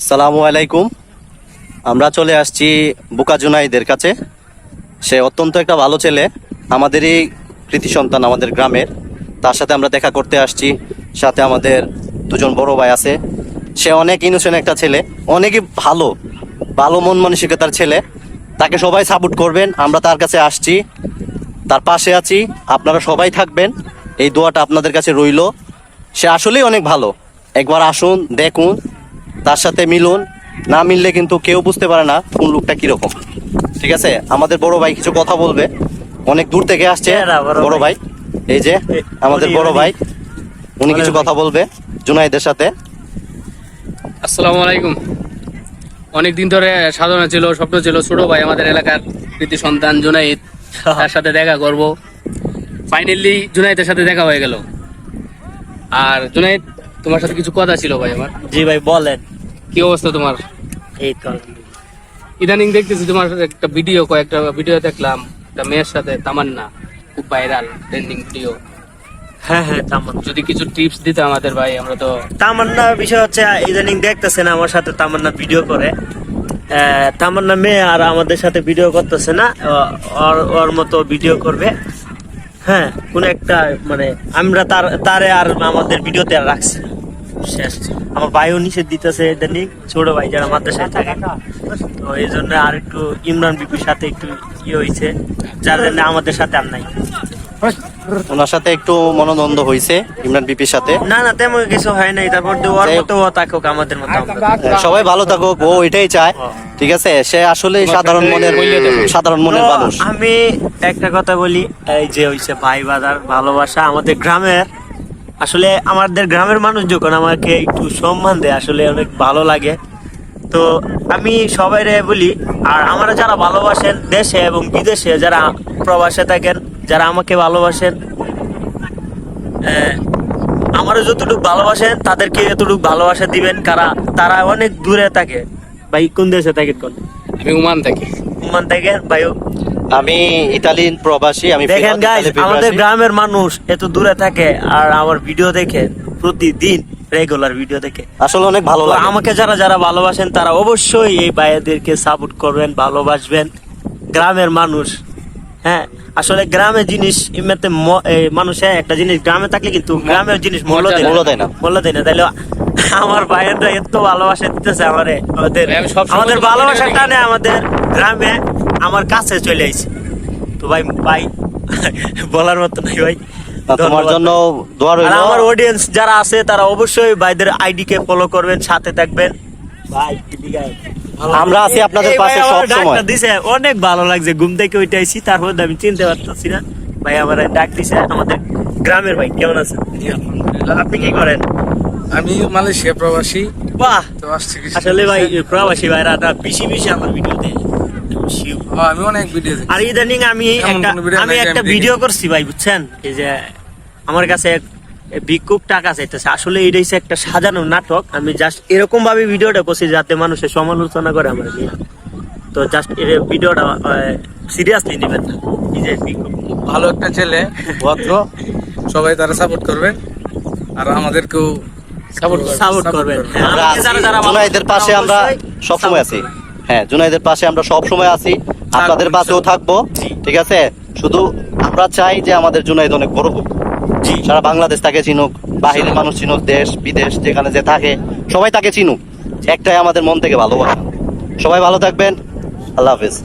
সালামু আলাইকুম। আমরা চলে আসছি বুকা জুনাইদের কাছে। সে অত্যন্ত একটা ভালো ছেলে, আমাদেরই কৃতি সন্তান আমাদের গ্রামের। তার সাথে আমরা দেখা করতে আসছি। সাথে আমাদের দুজন বড় ভাই আছে। সে অনেক ইনোসেন্ট একটা ছেলে, অনেকই ভালো ভালো মন মানসিকতার ছেলে। তাকে সবাই সাপোর্ট করবেন। আমরা তার কাছে আসছি। তার পাশে আছি। আপনারা সবাই থাকবেন। এই দোয়াটা আপনাদের কাছে রইল। সে আসলেই অনেক ভালো। একবার আসুন, দেখুন। তার সাথে মিলুন না মিললে কিন্তু কেউ বুঝতে পারে না কোন লোকটা কীরকম। ঠিক আছে? আমাদের বড় ভাই কিছু কথা বলবে। অনেক দূর থেকে আসছে বড় বড় ভাই। এই যে আমাদের বড় ভাই উনি কিছু কথা বলবে জুনাইদের সাথে। আসসালামু আলাইকুম। অনেক দিন ধরে সাধনা ছিল স্বপ্ন ছিল ছোট ভাই আমাদের এলাকার কৃতি সন্তান জুনাইদ তার সাথে দেখা করব। ফাইনালি জুনাইদের সাথে দেখা হয়ে গেল। আর জুনাইদ তোমার সাথে কিছু কথা ছিল ভাই আমার? জি ভাই বলেন। কি অবস্থা তোমার? এই তো ইদানিং দেখতেছি তোমার একটা ভিডিও কয়েকটা ভিডিও দেখলাম। একটা মেয়ের সাথে তামান্না খুব ভাইরাল ট্রেন্ডিং ভিডিও হ্যাঁ হ্যাঁ তামান্না। যদি কিছু টিপস দিতে আমাদের ভাই আমরা তো তামান্না বিষয় হচ্ছে ইদানিং দেখতেছেন আমার সাথে তামান্না ভিডিও করে। তামান্না মেয়ে আর আমাদের সাথে ভিডিও করতেছে না। ওর ওর মতো ভিডিও করবে। হ্যাঁ কোন একটা মানে আমরা তার তারে আর আমাদের ভিডিওতে আর রাখছি না। শেষ। আমার ভাইও নিষেধ দিতেছে ইদানিং ছোট ভাই যারা মাদ্রাসায় থাকে। তো এই জন্য আর একটু ইমরান বিপুর সাথে একটু ইয়ে হয়েছে যার জন্য আমাদের সাথে আর নাই। ওনার সাথে একটু মনোদ্বন্দ্ব হয়েছে ইমরান বিপির সাথে। না না তেমন কিছু হয় নাই। তারপর তো ওর যাই হোক। মতো ও থাকুক আমাদের মতো। হ্যাঁ, সবাই ভালো থাকুক ও এটাই চায়। ঠিক আছে সে আসলে সাধারণ মনের সাধারণ মনের মানুষ। আমি একটা কথা বলি এই যে হইছে ভাই বাজার ভালোবাসা আমাদের গ্রামের আসলে আমাদের গ্রামের মানুষ যখন আমাকে একটু সম্মান দেয় আসলে অনেক ভালো লাগে। তো আমি সবাইরে বলি আর আমরা যারা ভালোবাসেন দেশে এবং বিদেশে যারা প্রবাসে থাকেন যারা আমাকে ভালোবাসেন আমারও যতটুকু ভালোবাসেন তাদেরকে এতটুকু ভালোবাসা দিবেন কারা তারা অনেক দূরে থাকে। ভাই কোন দেশে থাকেন কোন? আমি উমান থাকি। ওমান থেকে ভাই আমি ইতালিয়ান প্রবাসী আমি দেখেন গাইজ আমাদের গ্রামের মানুষ এত দূরে থাকে আর আমার ভিডিও দেখে প্রতিদিন রেগুলার ভিডিও দেখে। আসলে অনেক ভালো লাগে। আমাকে যারা যারা ভালোবাসেন তারা অবশ্যই এই ভাইয়াদেরকে সাপোর্ট করবেন ভালোবাসবেন। গ্রামের মানুষ হ্যাঁ? আসলে গ্রামের জিনিস এমনিতে মানুষে একটা জিনিস গ্রামে থাকলে কিন্তু গ্রামের জিনিস মূল্য দেয় মূল্য দেয় না। মূল্য দেয় না। তাইলে আমার ভাইয়েররা এত ভালোবাসা দিতেছে আমারে। আমাদের আমাদের ভালোবাসার টানে আমাদের গ্রামে আমার কাছে চলে আইছে। তো ভাই ভাই বলার মতো নাই ভাই। তোমার জন্য দোয়া রইল। আমার অডিয়েন্স যারা আছে তারা অবশ্যই ভাইদের আইডি কে ফলো করবেন সাথে থাকবেন। ভাই আমরা আছি আপনাদের পাশে সব সময়। দিছে অনেক ভালো লাগছে। ঘুম থেকে উঠে আইছি তারপর আমি চিনতে পারতেছি না। ভাই আমার ডাক দিছে আমাদের গ্রামের ভাই কেমন আছেন? আপনি কি করেন? আমি মালয়েশিয়া প্রবাসী। বাহ! তো আসছি আসলে ভাই প্রবাসী ভাইরা বেশি বেশি আমার ভিডিও দেয় আমি অনেক ভিডিও আর ইদানিং আমি একটা আমি একটা ভিডিও করছি ভাই বুঝছেন? এই যে আমার কাছে এক ভিক্ষুক টাকা চাইতেছে। আসলে এটা হচ্ছে একটা সাজানো নাটক। আমি জাস্ট এরকম ভাবে ভিডিওটা করছি যাতে মানুষের সমালোচনা করে আমার নিয়ে তো জাস্ট এর ভিডিওটা সিরিয়াসলি নেবেন না। এই যে ভিক্ষুক ভালো একটা ছেলে ভদ্র। সবাই তারা সাপোর্ট করবেন আর আমাদেরকেও সাপোর্ট সাপোর্ট করবেন হ্যাঁ, জুনাইদের পাশে আমরা অবশ্যই সব সময় আছি। হ্যাঁ জুনাইদের পাশে আমরা সব সময় আছি। আপনাদের পাশেও থাকব ঠিক আছে? শুধু আমরা চাই যে আমাদের জুনাইদ অনেক বড় হোক। সারা বাংলাদেশ তাকে চিনুক বাহিরের মানুষ চিনুক দেশ বিদেশ যেখানে যে থাকে সবাই তাকে চিনুক। একটাই আমাদের মন থেকে ভালোবাসা। সবাই ভালো থাকবেন। আল্লাহ হাফেজ।